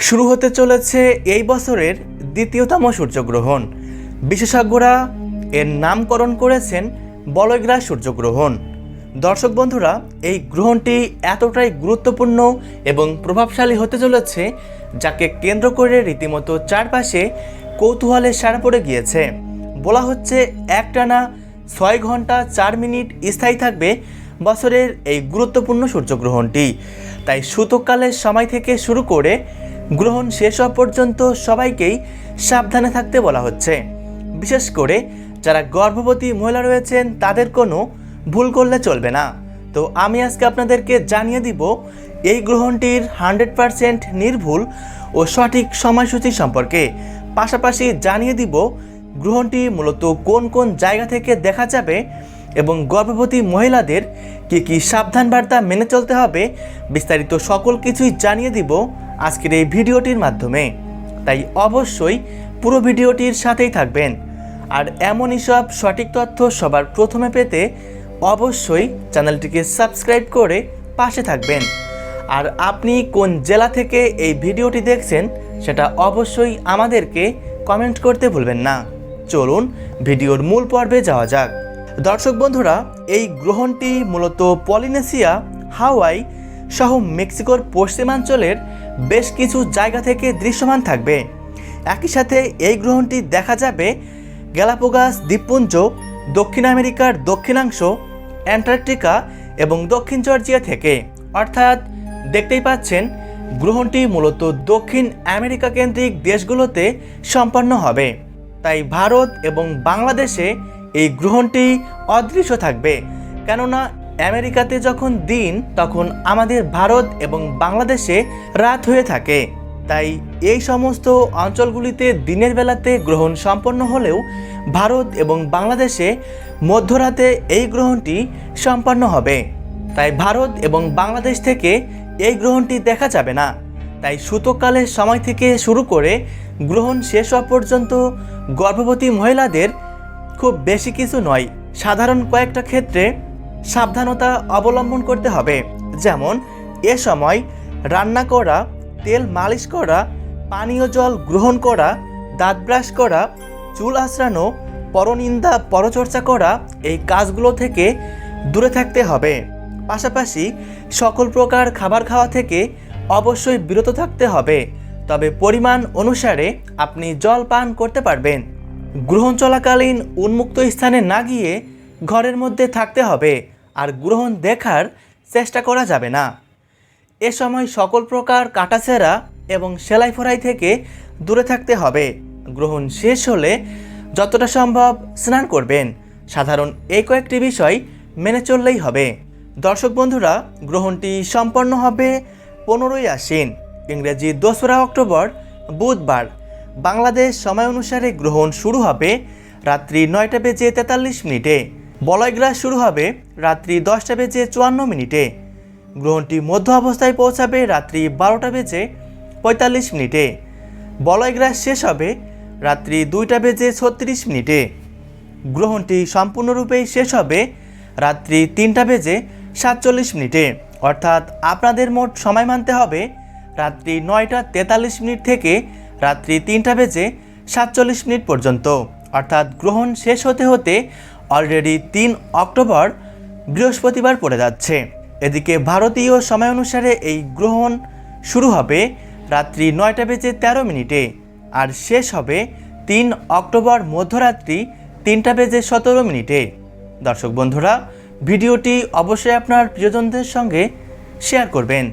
শুরু হতে চলেছে এই বছরের দ্বিতীয়তম সূর্যগ্রহণ। বিশেষজ্ঞরা এর নামকরণ করেছেন বলয়গ্রাস সূর্যগ্রহণ। দর্শক বন্ধুরা, এই গ্রহণটি এতটাই গুরুত্বপূর্ণ এবং প্রভাবশালী হতে চলেছে যাকে কেন্দ্র করে রীতিমতো চারপাশে কৌতূহলে সারা পড়ে গিয়েছে। বলা হচ্ছে একটানা ছয় ঘণ্টা চার মিনিট স্থায়ী থাকবে বছরের এই গুরুত্বপূর্ণ সূর্যগ্রহণটি। তাই সূতককালের সময় থেকে শুরু করে গ্রহণ শেষ হওয়া পর্যন্ত সবাইকেই সাবধানে থাকতে বলা হচ্ছে। বিশেষ করে যারা গর্ভবতী মহিলা রয়েছেন, তাদের কোনো ভুল করলে চলবে না। তো আমি আজকে আপনাদেরকে জানিয়ে দিব, এই গ্রহণটির হান্ড্রেড পারসেন্ট নির্ভুল ও সঠিক সময়সূচি সম্পর্কে। পাশাপাশি জানিয়ে দিব, গ্রহণটি মূলত কোন কোন জায়গা থেকে দেখা যাবে এবং গর্ভবতী মহিলাদের কী কী সাবধান বার্তা মেনে চলতে হবে, বিস্তারিত সকল কিছুই জানিয়ে দিব। আজকের এই ভিডিওটির মাধ্যমে। তাই অবশ্যই পুরো ভিডিওটির সাথেই থাকবেন। আর এমনই সব সঠিক তথ্য সবার প্রথমে পেতে অবশ্যই চ্যানেলটিকে সাবস্ক্রাইব করে পাশে থাকবেন। আর আপনি কোন জেলা থেকে এই ভিডিওটি দেখছেন, সেটা অবশ্যই আমাদেরকে কমেন্ট করতে ভুলবেন না। চলুন ভিডিওর মূল পর্বে যাওয়া যাক। দর্শক বন্ধুরা, এই গ্রহণটি মূলত পলিনেশিয়া, হাওয়াই সহ মেক্সিকোর পশ্চিমাঞ্চলের বেশ কিছু জায়গা থেকে দৃশ্যমান থাকবে। একই সাথে এই গ্রহণটি দেখা যাবে গ্যালাপোগাস, দ্বীপপুঞ্জ, দক্ষিণ আমেরিকার দক্ষিণাংশ, অ্যান্টার্কটিকা এবং দক্ষিণ জর্জিয়া থেকে। অর্থাৎ দেখতেই পাচ্ছেন, গ্রহণটি মূলত দক্ষিণ আমেরিকা কেন্দ্রিক দেশগুলোতে সম্পন্ন হবে। তাই ভারত এবং বাংলাদেশে এই গ্রহণটি অদৃশ্য থাকবে। কেননা আমেরিকাতে যখন দিন, তখন আমাদের ভারত এবং বাংলাদেশে রাত হয়ে থাকে। তাই এই সমস্ত অঞ্চলগুলিতে দিনের বেলাতে গ্রহণ সম্পন্ন হলেও ভারত এবং বাংলাদেশে মধ্যরাতে এই গ্রহণটি সম্পন্ন হবে। তাই ভারত এবং বাংলাদেশ থেকে এই গ্রহণটি দেখা যাবে না। তাই সূতককালের সময় থেকে শুরু করে গ্রহণ শেষ হওয়া পর্যন্ত গর্ভবতী মহিলাদের খুব বেশি কিছু নয়। সাধারণ কয়েকটা ক্ষেত্রে সাবধানতা অবলম্বন করতে হবে। যেমন, এ সময় রান্না করা, তেল মালিশ করা, পানীয় জল গ্রহণ করা, দাঁত ব্রাশ করা, চুল আঁচড়ানো পরনিন্দা, পরচর্চা করা, এই কাজগুলো থেকে দূরে থাকতে হবে। পাশাপাশি সকল প্রকার খাবার খাওয়া থেকে অবশ্যই বিরত থাকতে হবে। তবে পরিমাণ অনুসারে আপনি জল পান করতে পারবেন। গ্রহণ চলাকালীন উন্মুক্ত স্থানে না গিয়ে ঘরের মধ্যে থাকতে হবে, আর গ্রহণ দেখার চেষ্টা করা যাবে না। এ সময় সকল প্রকার কাটাছেঁড়া এবং সেলাই ফোড়াই থেকে দূরে থাকতে হবে। গ্রহণ শেষ হলে যতটা সম্ভব স্নান করবেন। সাধারণ এই কয়েকটি বিষয় মেনে চললেই হবে। দর্শক বন্ধুরা, গ্রহণটি সম্পন্ন হবে পনেরোই আশ্বিন, ইংরেজি দোসরা অক্টোবর, বুধবার। বাংলাদেশ সময় অনুসারে গ্রহণ শুরু হবে রাত্রি নয়টা বেজে তেতাল্লিশ মিনিটে। বলয়গ্রাস শুরু হবে রাত্রি দশটা বেজে চুয়ান্ন মিনিটে। গ্রহণটি মধ্য অবস্থায় পৌঁছাবে রাত্রি বারোটা বেজে পঁয়তাল্লিশ মিনিটে। বলয়গ্রাস শেষ হবে রাত্রি দুইটা বেজে ছত্রিশ মিনিটে। গ্রহণটি সম্পূর্ণরূপে শেষ হবে রাত্রি তিনটা বেজে সাতচল্লিশ মিনিটে। অর্থাৎ আপনাদের মোট সময় মানতে হবে রাত্রি নয়টা তেতাল্লিশ মিনিট থেকে রাত্রি তিনটা বেজে সাতচল্লিশ মিনিট পর্যন্ত। অর্থাৎ গ্রহণ শেষ হতে হতে অলরেডি তিন অক্টোবর বৃহস্পতিবার পড়ে যাচ্ছে। এদিকে ভারতীয় সময় অনুসারে এই গ্রহণ শুরু হবে রাত্রি নয়টা বেজে তেরো মিনিটে আর শেষ হবে তিন অক্টোবর মধ্যরাত্রি তিনটা বেজে সতেরো মিনিটে। দর্শক বন্ধুরা, ভিডিওটি অবশ্যই আপনার প্রিয়জনদের সঙ্গে শেয়ার করবেন।